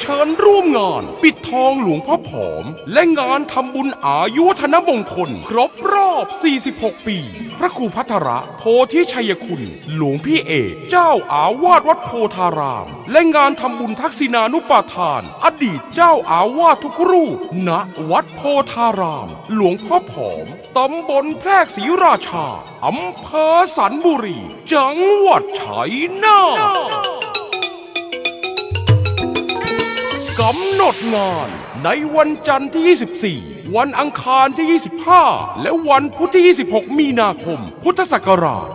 เชิญร่วมงาน ปิดทองหลวงพ่อผอม และงานทำบุญอายุวัฒนมงคล ครบรอบ 46 ปี พระครูพัทระโพธิชัยคุณ หลวงพี่เอกเจ้าอาวาสวัดโพธาราม และงานทำบุญทักษิณานุปาทาน อดีตเจ้าอาวาสทุกรูปณวัดโพธาราม หลวงพ่อผอมตำบลแพรกศรีราชาอำเภอสันบุรี จังหวัดชัยนาทำหนดงาน ในวันจันทร์ที่ 24 วันอังคารที่ 25 และวันพุธที่ 26 มีนาคม พุทธศักราช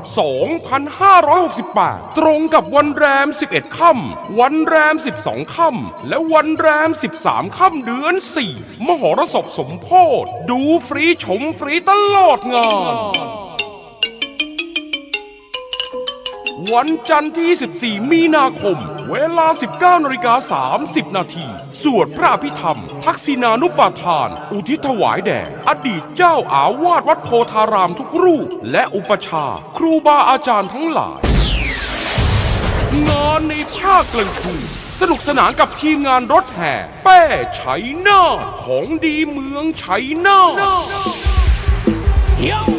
2568 ตรงกับวันแรม 11 ค่ำวันแรม 12 ค่ำและวันแรม 13 ค่ำเดือน 4 มหรสพสมโพธดูฟรีชมฟรีตลอดงาน วันจันทร์ที่ 24 มีนาคม เวลา 19นาฬิกา30 นาที สวดพระอภิธรรม ทักษิณานุปาทาน อุทิศถวายแด่ อดีตเจ้าอาวาสวัดโพธารามทุกรูป และอุปชา ครูบาอาจารย์ทั้งหลาย งานในภาคกลางคืนสนุกสนานกับทีมงานรถแห่ แป้ไชัยนาของดีเมืองชัยนาท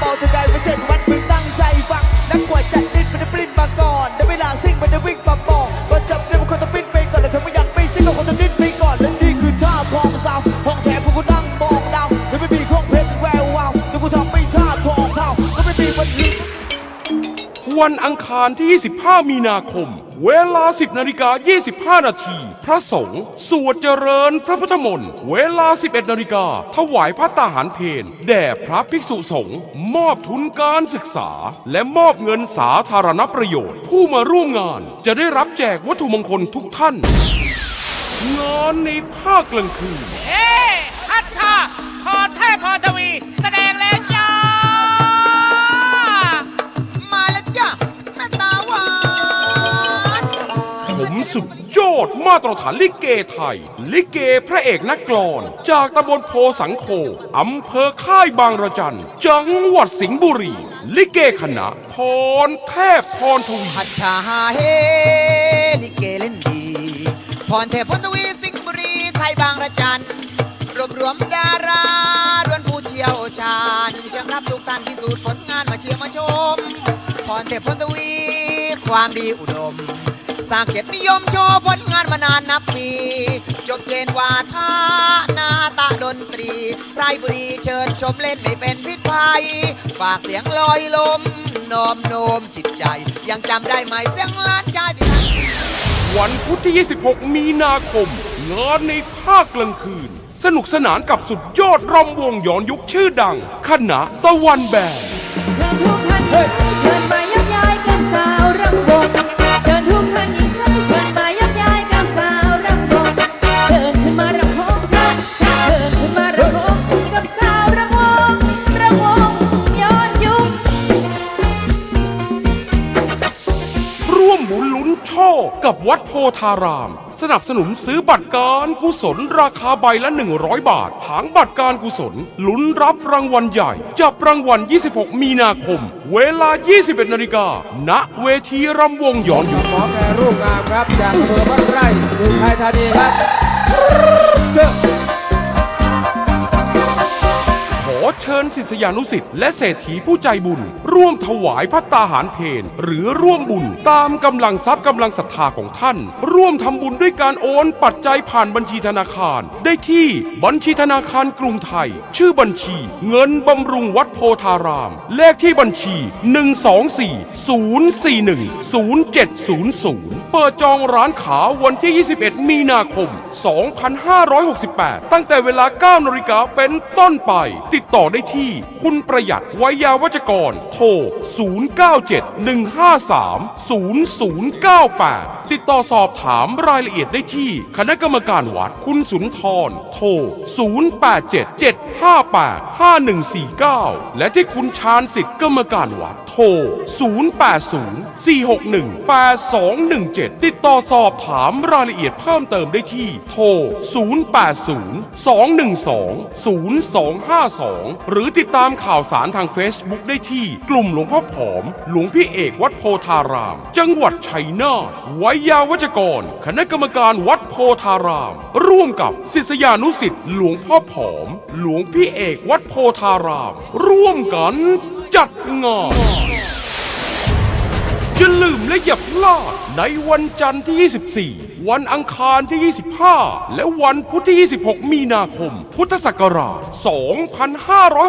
พูดเบาๆเธอไกลไม่เช่นวัดมึงตั้งใจฟังนักกว่าจัดดิ้นไปได้ปริ้นมาก่อนได้เวลาซิ่งไปได้วิ่งมาบอกก็จับได้บางคนต้องปิ้นไปก่อนแต่เธอไม่อยากไปซิ่งก็คนต้องดิ้นไปก่อนและนี่คือท่าทองสาวห้องแถมพวกกูนั่งมองดาวยังไม่มีของเพชรแวววาวแต่กูทำไม่ท่าทองเท่าก็ไม่มีวันนี้วันอังคารที่ 25 มีนาคม เวลา 10นาฬิกา25 นาที พระสงฆ์สวดเจริญพระพุทธมนต์เวลา 11นาฬิกาถวายพระตาหารเพนแด่พระภิกษุสงฆ์มอบทุนการศึกษา และมอบเงินสาธารณประโยชน์ ผู้มาร่วมงานจะได้รับแจกวัตถุมงคลทุกท่าน งานในภาคกลางคืน เอ๊ฮัชชาพรเทพพรท มาตรฐานลิเกไทย ลิเกพระเอกนักกลอน จากตำบลโพสังโคอำเภอค่ายบางระจัน จังหวัดสิงห์บุรี ลิเกคณะพรเทพพรทวีพัชชาฮาเฮลิเกเล่นดีพรเทพพลทวีสิงห์บุรีใครบางระจันรวบรวมดาราล้วนผู้เชี่ยวชาญเชิญรับทุกท่านพิสูจน์ผลงานมาเชียร์มาชม พรเทพพลทวี ความดีอุดม สร้างเกียรตินิยมโชว์ผลงานมานานนับปี จบเกณฑ์วาทานาตาดนตรีไพรบุรีเชิญชมเล่นไม่เป็นพิษภัย ฝากเสียงลอยลมน้อมโน้มจิตใจ ยังจำได้ไหมเสียงล้านใจที่ท่านวันพุธที่ 26 มีนาคม งานในภาคกลางคืน สนุกสนานกับสุดยอดรำวงย้อนยุคชื่อดัง คณะตะวันแบนเชิญทุกท่านหญิงชายเชิญมา กับวัดโพธาราม สนับสนุนซื้อบัตรการกุศลราคาใบละ 100 บาท หางบัตรการกุศลลุ้นรับรางวัลใหญ่ จับรางวัล 26 มีนาคม เวลา 21 นาฬิกาณเวทีรำวงย้อนยุคหมอแปรรูปงามครับ จากอำเภอบ้านไร่อุทัยธานีครับ อเชิญศิษยานุสิษย์และเศรษฐีผู้ใจบุญ ร่วมถวายพัตตาหารเพนหรือร่วมบุญตามกำลังทรัพย์กำลังศรัทธาของท่าน ร่วมทำบุญด้วยการโอนปัจจัยผ่านบัญชีธนาคาร ได้ที่บัญชีธนาคารกรุงไทย ชื่อบัญชี เงินบำรุงวัดโพธาราม เลขที่บัญชี 124 041 0700 เปิดจองร้านขาวันที่ 21 มีนาคม 2568 ตั้งแต่เวลา 9นาฬิกาเป็นต้นไป ติดต่อ่อได้ที่ คุณประหยัดวัยยาวัจกร โทร 0971530098 ติดต่อสอบถามรายละเอียดได้ที่ คณะกรรมการวัดคุณสุนทร โทร 0877585149 และที่คุณชาญสิทธิ์กรรมการวัด โทร 0804618217 ติดต่อสอบถามรายละเอียดเพิ่มเติมได้ที่ โทร 0802120252หรือติดตามข่าวสารทาง Facebook ได้ที่กลุ่มหลวงพ่อผอม หลวงพี่เอกวัดโพธาราม จังหวัดชัยนาทไวยาวัจกร คณะกรรมการวัดโพธาราม ร่วมกับศิษยานุสิษย์หลวงพ่อผอม หลวงพี่เอกวัดโพธาราม ร่วมกันจัดงานอย่าลืมและอย่าพลาดในวันจันทร์ที่ 24 วันอังคารที่ 25 และวันพุธที่ 26 มีนาคม พุทธศักราช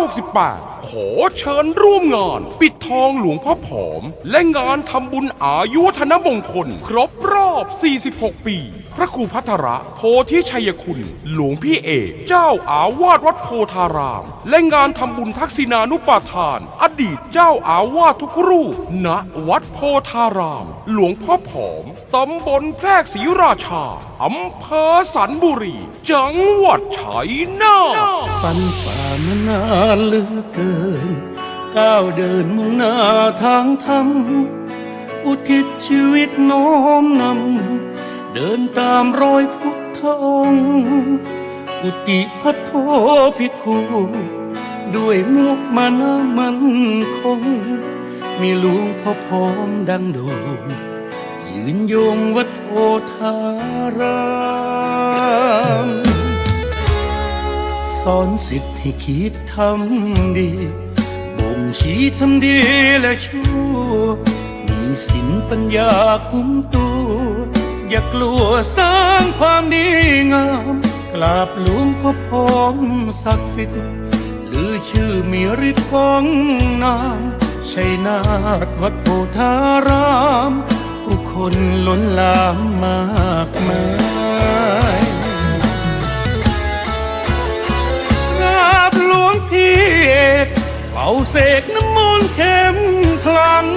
2568 ขอเชิญร่วมงาน ปิดทองหลวงพ่อผอม และงานทำบุญอายุธนมงคล ครบรอบ 46 ปี พระครูพัทระโพธิชัยคุณ หลวงพี่เอกเจ้าอาวาสวัดโพธาราม และงานทำบุญทักษิณานุปาทาน อดีตเจ้าอาวาสทุกรูปณวัดโพธาราม หลวงพ่อผอมตำบลแพรกศรีราชาอำเภอสันบุรี จังหวัดชัยนาทฝันฝ่ามานานเหลือเกิน ก้าวเดินมุ่งหน้าทางธรรมอุทิศชีวิตน้อมนำ เดินตามรอยพุทธองค์กุติพัทโทภิกขุด้วยมุกมานามันคง มีหลวงพ่อพร้อมดังโดงยืนยงวัดโพธารามสอนสิทธิ์ให้คิดทำดีบ่งชี้ทำดีและชั่ว มีสินปัญญาคุ้มตัว อย่ากลัวสร้างความดีงาม กราบหลวงพ่อพอมศักดิ์สิทธิ์หรือชื่อมีฤทธิ์ของนามชัยนาทวัดโพธาราม ผู้คนล้นหลามมากมายกราบหลวงพี่เอกเป่าเสกน้ำมนต์เข้มขลัง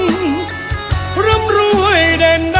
ร่ำรวยเด่นดั